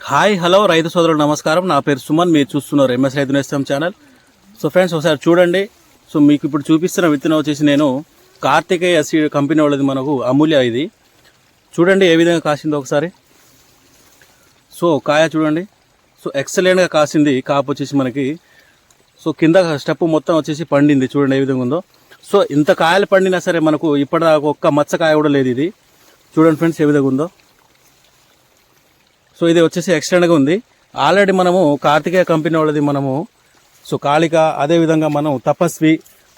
Hi hello రైతు సోదరులు నమస్కారం. నా పేరు సుమన్ మీరు చూస్తున్నారు ఎంఎస్ రైతు నేస్తం ఛానల్. సో ఫ్రెండ్స్ ఒకసారి చూడండి. సో మీకు ఇప్పుడు చూపిస్తున్న విత్తనం వచ్చేసి నేను కార్తికేయ సీడ్ కంపెనీ వాళ్ళది మనకు అమూల్య ఇది. చూడండి ఏ విధంగా కాసిందో ఒకసారి. సో కాయ చూడండి. సో ఎక్సలెంట్గా కాసింది. కాపు వచ్చేసి మనకి. సో కింద స్టెప్ మొత్తం వచ్చేసి పండింది. చూడండి ఏ విధంగా ఉందో. సో ఇంత కాయలు పండినా సరే మనకు ఇప్పటిదాకా ఒక్క మచ్చ కాయ కూడా లేదు ఇది. చూడండి ఫ్రెండ్స్ ఏ విధంగా ఉందో. సో ఇది వచ్చేసి ఎక్స్టెండ్గా ఉంది. ఆల్రెడీ మనము కార్తికేయ కంపెనీ వాళ్ళది మనము సో కాళిక అదేవిధంగా మనం తపస్వి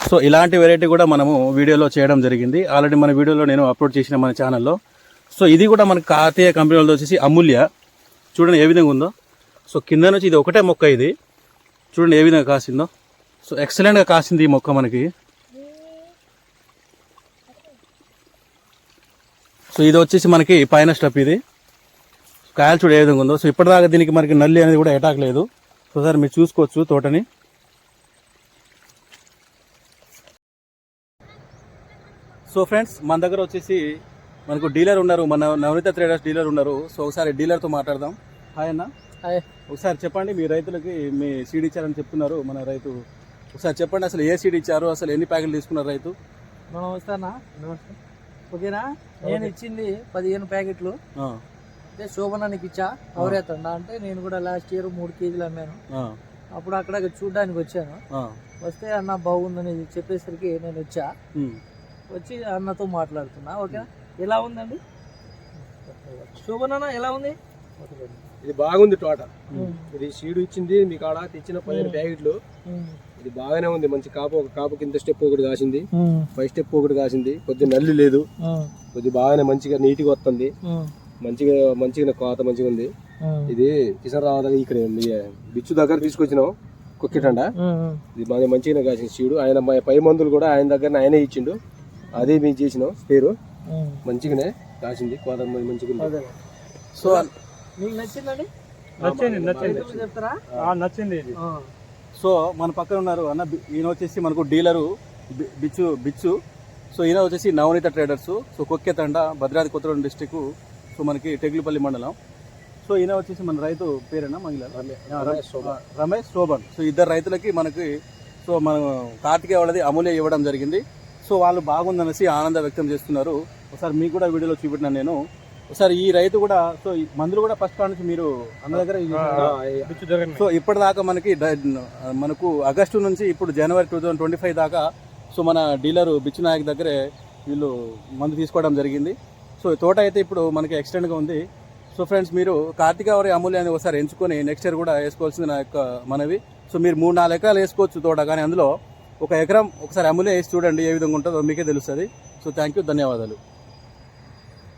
సో ఇలాంటి వెరైటీ కూడా మనము వీడియోలో చేయడం జరిగింది. ఆల్రెడీ మన వీడియోలో నేను అప్లోడ్ చేసిన మన ఛానల్లో సో ఇది కూడా మన కార్తీయ కంపెనీ వాళ్ళది వచ్చేసి అమూల్య. చూడండి ఏ విధంగా ఉందో. సో కింద నుంచి ఇది ఒకటే మొక్క ఇది. చూడండి ఏ విధంగా కాసిందో. సో ఎక్సలెంట్గా కాసింది ఈ మొక్క మనకి. సో ఇది వచ్చేసి మనకి పైన స్టెప్ ఇది. కాయలు చూడు ఏ విధంగా ఉందో. సో ఇప్పటిదాకా దీనికి మనకి నల్లి అనేది కూడా అటాక్ లేదు. సో సార్ మీరు చూసుకోవచ్చు తోటని. సో ఫ్రెండ్స్ మన దగ్గర వచ్చేసి మనకు డీలర్ ఉన్నారు. మన నవనీత ట్రేడర్స్ డీలర్ ఉన్నారు. సో ఒకసారి డీలర్తో మాట్లాడదాం. హాయ్ అన్న. హాయ్. ఒకసారి చెప్పండి మీ రైతులకి మీ సీడ్ ఇచ్చారని చెప్తున్నారు మన రైతు. ఒకసారి చెప్పండి అసలు ఏ సీడ్ ఇచ్చారు? అసలు ఎన్ని ప్యాకెట్లు తీసుకున్నారు రైతు? మనం వస్తానా ఓకేనా? నేను ఇచ్చింది పదిహేను ప్యాకెట్లు. అంటే శోభనానికి ఇచ్చా? అవరేతండా అంటే నేను కూడా లాస్ట్ ఇయర్ మూడు కేజీలు అమ్మాను. అప్పుడు అక్కడ చూడడానికి వచ్చాను. వస్తే అన్న బాగుందని చెప్పేసరికి నేను వచ్చా. వచ్చి అన్నతో మాట్లాడుతున్నా. ఓకేనా? ఎలా ఉందండి? శోభనాన్న ఎలా ఉంది? ఇది బాగుంది ఉమ్, ఇది సీడు ఇచ్చింది మీ కాడ తెచ్చిన పదిహేను ప్యాకెట్లు. ఇది బాగానే ఉంది. మంచి కాపు ఒక కాపు కింద స్టెప్ ఒకటి కాసింది. పై స్టెప్ ఒకటి కాసింది. కొద్దిగా నల్లి లేదు. కొద్ది బాగానే మంచిగా నీట్గా వస్తుంది. మంచిగా మంచిగా కోత మంచిగా ఉంది ఇది కిషన్ రావు దగ్గర ఇక్కడ బిచ్చు దగ్గర తీసుకొచ్చినాం. కుక్కిటండ. ఇది బాగా మంచిగానే కాసింది సీడు ఆయన మా పై మందులు కూడా ఆయన దగ్గర ఆయనే ఇచ్చిండు. అదే మేము చేసినాం పేరు. మంచిగానే కాసింది. కోత మంచిగా. సో మీకు నచ్చిందండి? నచ్చింది రైతులకు చెప్తారా? నచ్చింది ఇది. ఆ. సో మన పక్కన ఉన్నారు అన్న ఈయన వచ్చేసి మనకు డీలరు బిచ్చు బిచ్చు. సో ఈయన వచ్చేసి Navaneetha traders so Kokkethanda Bhadradri Kothagudem district so మనకి టెగ్లిపల్లి మండలం. సో ఈయన వచ్చేసి మన రైతు పేరేనా మహిళ? రమేష్ శోభన్. రమేష్ శోభన్. సో ఇద్దరు రైతులకి మనకి సో మన కార్తికేయ వాళ్ళది అమూల్య ఇవ్వడం జరిగింది. సో వాళ్ళు బాగుందనేసి ఆనందం వ్యక్తం చేస్తున్నారు. ఒకసారి మీకు కూడా వీడియోలో చూపెట్టినాను నేను. ఒకసారి ఈ రైతు కూడా సో ఈ మందులు కూడా ఫస్ట్ కాడ నుంచి మీరు అన్న దగ్గర? సో ఇప్పటిదాకా మనకి మనకు ఆగస్టు నుంచి ఇప్పుడు January two thousand twenty five దాకా సో మన డీలర్ బిచ్చు నాయక్ దగ్గరే వీళ్ళు మందు తీసుకోవడం జరిగింది. సో ఈ తోట అయితే ఇప్పుడు మనకి ఎక్స్టెండ్గా ఉంది. సో ఫ్రెండ్స్ మీరు కార్తికావరి అమూల్యాన్ని ఒకసారి ఎంచుకొని నెక్స్ట్ ఇయర్ కూడా వేసుకోవాల్సింది నా యొక్క మనవి. సో మీరు మూడు నాలుగు ఎకరాలు వేసుకోవచ్చు తోట కానీ అందులో ఒక ఎకరం ఒకసారి అమూల్య వేసి చూడండి ఏ విధంగా ఉంటుందో మీకే తెలుస్తుంది. సో థ్యాంక్ యూ ధన్యవాదాలు.